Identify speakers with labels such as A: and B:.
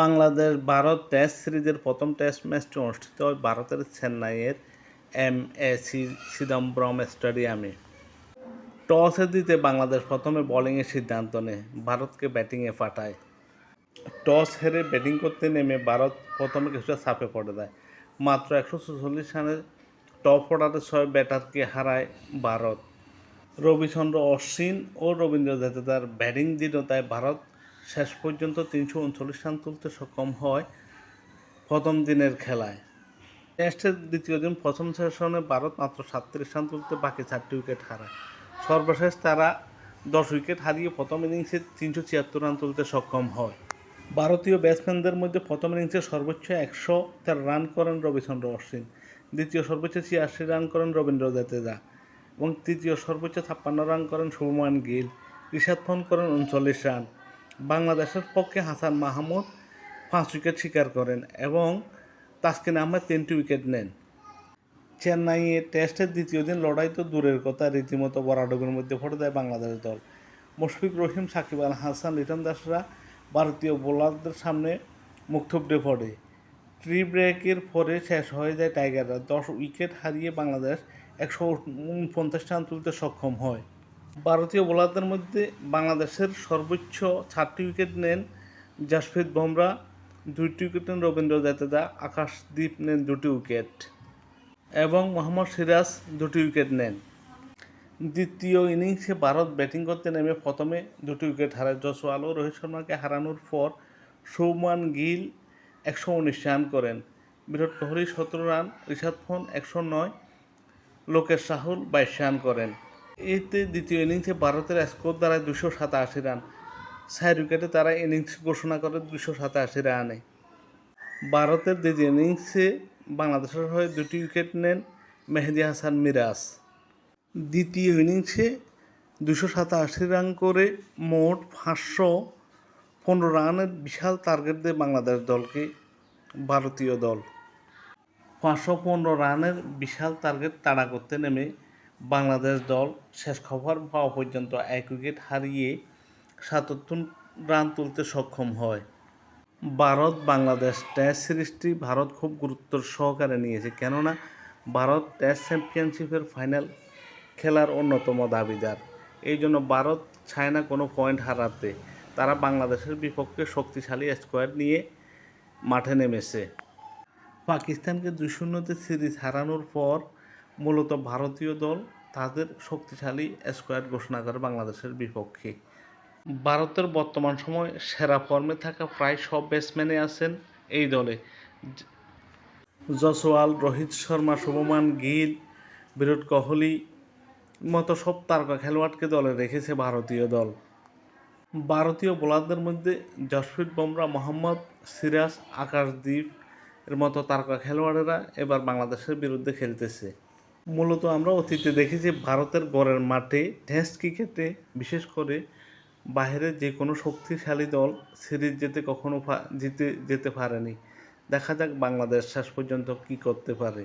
A: Bangladesh Bharat test সিরিজের প্রথম test ম্যাচটি অনুষ্ঠিত হয় ভারতের চেন্নাইয়ের এম এ সি চিদম্বরম স্টেডিয়ামে। টসে দিতে বাংলাদেশ প্রথমে বোলিংয়ের সিদ্ধান্ত নেয়। ভারতকে ব্যাটিংয়ে পাঠায়। টস হেরে ব্যাটিং করতে নেমে ভারত প্রথমে কিছুটা চাপে পড়ে দেয় মাত্র একশো ছেচল্লিশ রানে টপ অর্ডারে ছয় ব্যাটারকে হারায় ভারত। রবিচন্দ্র অশ্বিন ও রবীন্দ্র জাদেজার ব্যাটিং দৃঢ়তায় ভারত শেষ পর্যন্ত তিনশো উনচল্লিশ রান তুলতে সক্ষম হয় প্রথম দিনের খেলায়। টেস্টের দ্বিতীয় দিন প্রথম সেশনে ভারত মাত্র সাতত্রিশ রান তুলতে বাকি চারটি উইকেট হারায়। সর্বশেষ তারা দশ উইকেট হারিয়ে প্রথম ইনিংসে তিনশো ছিয়াত্তর রান তুলতে সক্ষম হয়। ভারতীয় ব্যাটসম্যানদের মধ্যে প্রথম ইনিংসে সর্বোচ্চ একশো তেরো রান করেন রবিচন্দ্র অশ্বিন, দ্বিতীয় সর্বোচ্চ ছিয়াশি রান করেন রবীন্দ্র জাদেজা এবং তৃতীয় সর্বোচ্চ ছাপ্পান্ন রান করেন শুভমান গিল ঋষাদ ফোন করেন উনচল্লিশ রান। বাংলাদেশের পক্ষে হাসান মাহমুদ পাঁচ উইকেট শিকার করেন এবং তাসকিন আহমেদ তিনটি উইকেট নেন। চেন্নাইয়ে টেস্টের দ্বিতীয় দিন লড়াই তো দূরের কথা, রীতিমতো বরাডবের মধ্যে পড়ে দেয় বাংলাদেশ দল। মুশফিক রহিম, সাকিব আল হাসান, লিটন দাসরা ভারতীয় বোলারদের সামনে মুখ থুবড়ে পড়ে। ট্রি ব্রেকের পরে শেষ হয়ে যায় টাইগাররা। দশ উইকেট হারিয়ে বাংলাদেশ একশো উনপঞ্চাশ রান তুলতে সক্ষম হয়। ভারতীয় বোলারদের মধ্যে বাংলাদেশের সর্বোচ্চ চারটি উইকেট নেন জাসপ্রীত বুমরা, দুইটি উইকেট নেন রবীন্দ্র জাদেজা, আকাশদীপ নেন দুটি উইকেট এবং মোহাম্মদ সিরাজ দুটি উইকেট নেন। দ্বিতীয় ইনিংসে ভারত ব্যাটিং করতে নেমে প্রথমে দুটি উইকেট হারায়। জসওয়াল আলো রোহিত শর্মাকে হারানোর পর সৌমান গিল একশো উনিশ রান করেন। বিরাট কোহলি সতেরো রান ঋষাদ ফোন একশো নয়, লোকেশ রাহুল বাইশ রান করেন। এতে দ্বিতীয় ইনিংসে ভারতের স্কোর দ্বারা দুশো সাতাশি রান। চার উইকেটে তারা ইনিংস ঘোষণা করে দুশো সাতাশি রানে। ভারতের দ্বিতীয় ইনিংসে বাংলাদেশের হয়ে দুটি উইকেট নেন মেহেদি হাসান মিরাজ। দ্বিতীয় ইনিংসে দুশো সাতাশি রান করে মোট পাঁচশো পনেরো রানের বিশাল টার্গেট দেয় বাংলাদেশ দলকে, ভারতীয় দল। পাঁচশো পনেরো রানের বিশাল টার্গেট তাড়া করতে নেমে বাংলাদেশ দল শেষ খবর পাওয়া পর্যন্ত এক উইকেট হারিয়ে সাতাত্তর রান তুলতে সক্ষম হয়। ভারত বাংলাদেশ টেস্ট সিরিজটি ভারত খুব গুরুত্ব সহকারে নিয়েছে, কেননা ভারত টেস্ট চ্যাম্পিয়নশিপের ফাইনাল খেলার অন্যতম দাবিদার। এই জন্য ভারত চায় না কোনো পয়েন্ট হারাতে। তারা বাংলাদেশের বিপক্ষে শক্তিশালী স্কোয়াড নিয়ে মাঠে নেমেছে। পাকিস্তানকে দুই শূন্যতে সিরিজ হারানোর পর মূলত ভারতীয় দল তাদের শক্তিশালী স্কোয়াড ঘোষণা করে বাংলাদেশের বিপক্ষে। ভারতের বর্তমান সময় সেরা ফর্মে থাকা প্রায় সব ব্যাটসম্যানে আছেন এই দলে। জসওয়াল রোহিত শর্মা, শুভমান গিল, বিরাট কোহলি মতো সব তারকা খেলোয়াড়কে দলে রেখেছে ভারতীয় দল। ভারতীয় বোলারদের মধ্যে জসপ্রীত বুমরা, মোহাম্মদ সিরাজ আকাশদ্বীপ এর মতো তারকা খেলোয়াড়েরা এবার বাংলাদেশের বিরুদ্ধে খেলতেছে। মূলত আমরা অতীতে দেখেছি ভারতের গড়ের মাঠে টেস্ট ক্রিকেটে, বিশেষ করে বাইরের যে কোনো শক্তিশালী দল সিরিজ যেতে কখনো জিতে, যেতে পারেনি। দেখা যাক বাংলাদেশ শেষ পর্যন্ত কী করতে পারে।